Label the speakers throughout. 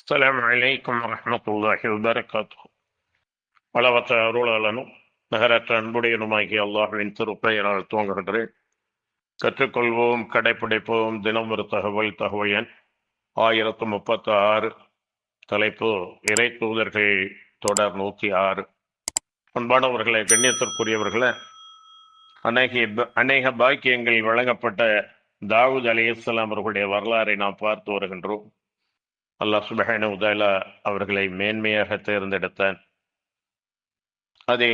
Speaker 1: السلام عليكم ورحمة الله وبركاته அளவற்ற அருளாளனும் நகரற்ற அன்புடையனுமாகிய அல்லாஹுவின் திருப்பெயரால் துவங்குகின்றேன் கற்றுக்கொள்வோம் கடைப்பிடிப்போம் தினம் ஒரு தகவல் தகவல் எண் ஆயிரத்து முப்பத்தி ஆறு தலைப்பு இறை தூதர்கள் தொடர் நூற்றி ஆறு அன்பானவர்களே கண்ணியத்திற்குரியவர்களே அநேக அநேக பாக்கியங்கள் வழங்கப்பட்ட தாவூத் அலி இஸ்லாம் அவர்களுடைய வரலாறை நாம் பார்த்து வருகின்றோம் அல்லாஹ் சுபஹான உதாலா அவர்களை மேன்மையாக தேர்ந்தெடுத்தான் அதை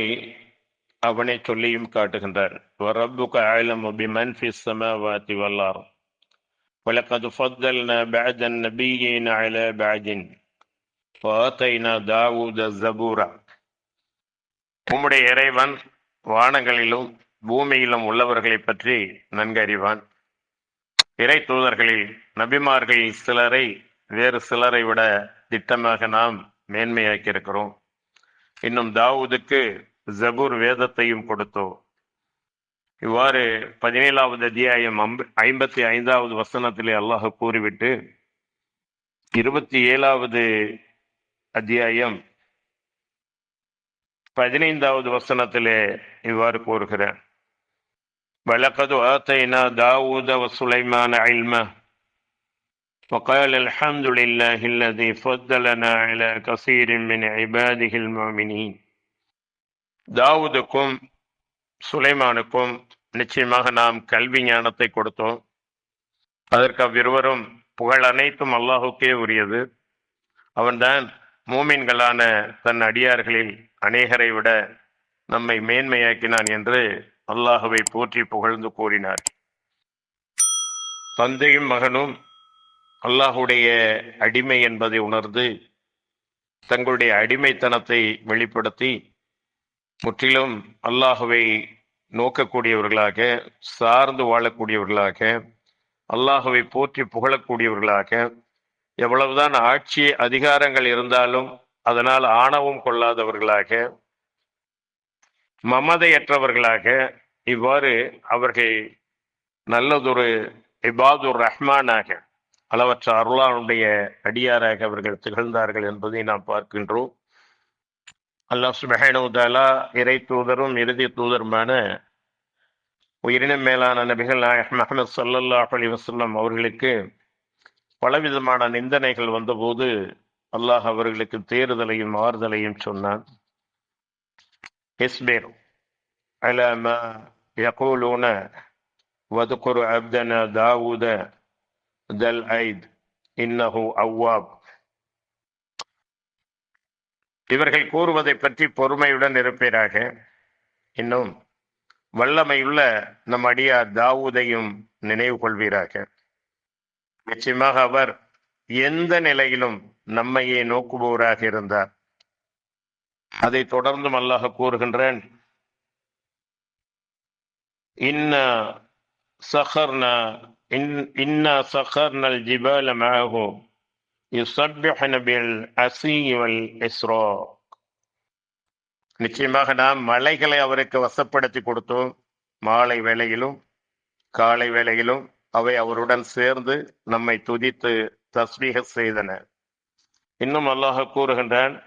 Speaker 1: அவனை சொல்லியும் காட்டுகின்றார் وَرَبُّكَ أَعْلَمُ بِمَنْ فِي السَّمَاوَاتِ وَالْأَرْضِ وَلَقَدْ فَضَّلْنَا بَعْضَ النَّبِيِّينَ عَلَى بَعْضٍ وَآتَيْنَا دَاوُودَ الزَّبُورَ உம்முடைய இறைவன் வானங்களிலும் பூமியிலும் உள்ளவர்களை பற்றி நன்கறிவான் இறை தூதர்களில் நபிமார்களில் சிலரை வேறு சிலரை விட திட்டமாக நாம் மேன்மையாக்கி இருக்கிறோம் இன்னும் தாவூதுக்கு ஜபூர் வேதத்தையும் கொடுத்தோம். இவ்வாறு பதினேழாவது அத்தியாயம் ஐம்பத்தி ஐந்தாவது வசனத்திலே அல்லாஹ் கூறிவிட்டு இருபத்தி ஏழாவது அத்தியாயம் பதினைந்தாவது வசனத்திலே இவ்வாறு கூறுகிறார். வலக்கது ஆத்தைனா தாவூத வசுலைமான அல்மா وقال الحمد لله الذي فضلنا على كثير من عباده المؤمنين தாவூதுக்கும் சுலைமானுக்கும் நிச்சயமாக நாம் கல்வி ஞானத்தை கொடுத்தோம் அதற்கு அவ்விருவரும் புகழ் அனைத்தும் அல்லாஹுக்கே உரியது அவன்தான் மூமின்களான தன் அடியார்களில் அநேகரை விட நம்மை மேன்மையாக்கினான் என்று அல்லாஹுவை போற்றி புகழ்ந்து கூறினார் தந்தையும் மகனும் அல்லாஹுடைய அடிமை என்பதை உணர்ந்து தங்களுடைய அடிமைத்தனத்தை வெளிப்படுத்தி முற்றிலும் அல்லாஹுவை நோக்கக்கூடியவர்களாக சார்ந்து வாழக்கூடியவர்களாக அல்லாஹுவை போற்றி புகழக்கூடியவர்களாக எவ்வளவுதான் ஆட்சி அதிகாரங்கள் இருந்தாலும் அதனால் ஆணவம் கொள்ளாதவர்களாக மமதையற்றவர்களாக இவ்வாறு அவர்கள் நல்லதொரு இபாதுர் ரஹ்மானாக அளவற்ற அருளானுடைய அடியாராக அவர்கள் திகழ்ந்தார்கள் என்பதை நாம் பார்க்கின்றோம். அல்லாஹ் சுபஹானுதாலா இறை தூதரும் இறுதி தூதருமான உயிரினம் மேலான நபிகள் நாயக் மஹமது சல்லல்லாஹ் அலி வசல்லம் அவர்களுக்கு பலவிதமான நிந்தனைகள் வந்தபோது அல்லாஹ் அவர்களுக்கு தேறுதலையும் ஆறுதலையும் சொன்னான். இஸ்பேர் அலமா யகூலூன வதுகுரு அப்தன தாவூத தல் ஐத் இன்னஹு அவ்வாப் இவர்கள் கூறுவதை பற்றி பொறுமையுடன் இருப்பீராக. இன்னும் வல்லமையுள்ள நம் அடியார் தாவூதையும் நினைவு கொள்வீராக. நிச்சயமாக அவர் எந்த நிலையிலும் நம்மையே நோக்குபவராக இருந்தார். அதை தொடர்ந்தும் அல்லாஹ் கூறுகின்றேன். இன்ன சஹர்னா யுசப்பிஹன பில் இஸ்ரோ நிச்சயமாக நாம் மலைகளை அவருக்கு வசப்படுத்தி கொடுத்தோம். மாலை வேளையிலும் காலை வேளையிலும் அவை அவருடன் சேர்ந்து நம்மை துதித்து தஸ்மீக செய்தன. இன்னும் அல்லாஹ் கூறுகின்றான்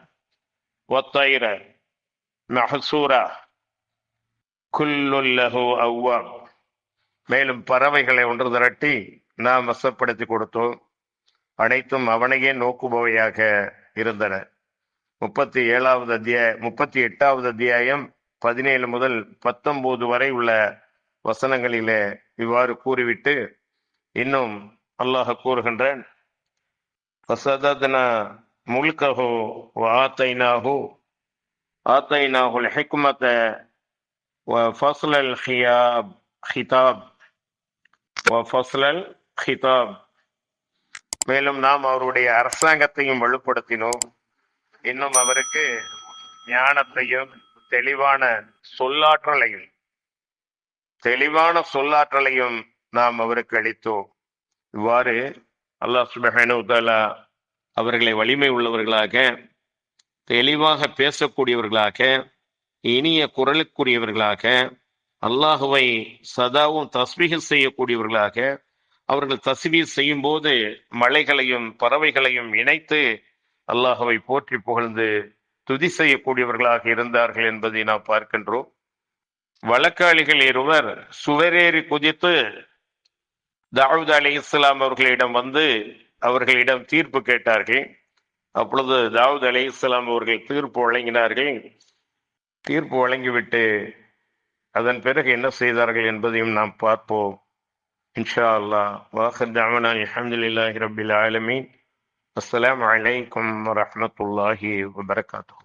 Speaker 1: ஒத்தைர மஹசூரா குல்லுல்லஹு அவ்வாம். மேலும் பறவைகளை ஒன்று திரட்டி நாம் வசப்படுத்தி கொடுத்தோம். அனைத்தும் அவனையே நோக்குபவையாக இருந்தன. முப்பத்தி ஏழாவது அத்தியாய முப்பத்தி எட்டாவது அத்தியாயம் பதினேழு முதல் பத்தொன்பது வரை உள்ள வசனங்களிலே இவ்வாறு கூறிவிட்டு இன்னும் அல்லாஹ் கூறுகின்றான். முல்கஹோ ஆத்தைனாஹோ ஆத்தைனாஹுல் ஹிக்மத ஃபாஸ்லல் ஹியாப் ஹிதாப். ஹிதாப் மேலும் நாம் அவருடைய அரசாங்கத்தையும் வலுப்படுத்தினோம். இன்னும் அவருக்கு ஞானத்தையும் தெளிவான சொல்லாற்றலையும் தெளிவான சொல்லாற்றலையும் நாம் அவருக்கு அளித்தோம். இவ்வாறு அல்லாஹ் சுபஹானுத்தாலா அவர்களை வலிமை உள்ளவர்களாக தெளிவாக பேசக்கூடியவர்களாக இனிய குரலுக்குரியவர்களாக அல்லாஹுவை சதாவும் தஸ்மீக செய்யக்கூடியவர்களாக அவர்கள் தஸ்மீர் செய்யும் போது மலைகளையும் பறவைகளையும் இணைத்து அல்லாஹவை போற்றி புகழ்ந்து துதி செய்யக்கூடியவர்களாக இருந்தார்கள் என்பதை நாம் பார்க்கின்றோம். வழக்காளிகள் இருவர் சுவரேறி குதித்து தாவூத் அலி இஸ்லாம் அவர்களிடம் வந்து அவர்களிடம் தீர்ப்பு கேட்டார்கள். அப்பொழுது தாவூத் அலி இஸ்லாம் அவர்கள் தீர்ப்பு வழங்கினார்கள். தீர்ப்பு வழங்கிவிட்டு அதன் பிறகு என்ன செய்தார்கள் என்பதையும் நாம் பார்ப்போம் இன்ஷா அல்லாஹ் வாஹர் தாவனா அலமதுல்லாஹி ரபில் ஆலமீன் அஸ்ஸலாமு அலைக்கும் வரஹ்மத்துல்லாஹி வபரகாத்துஹு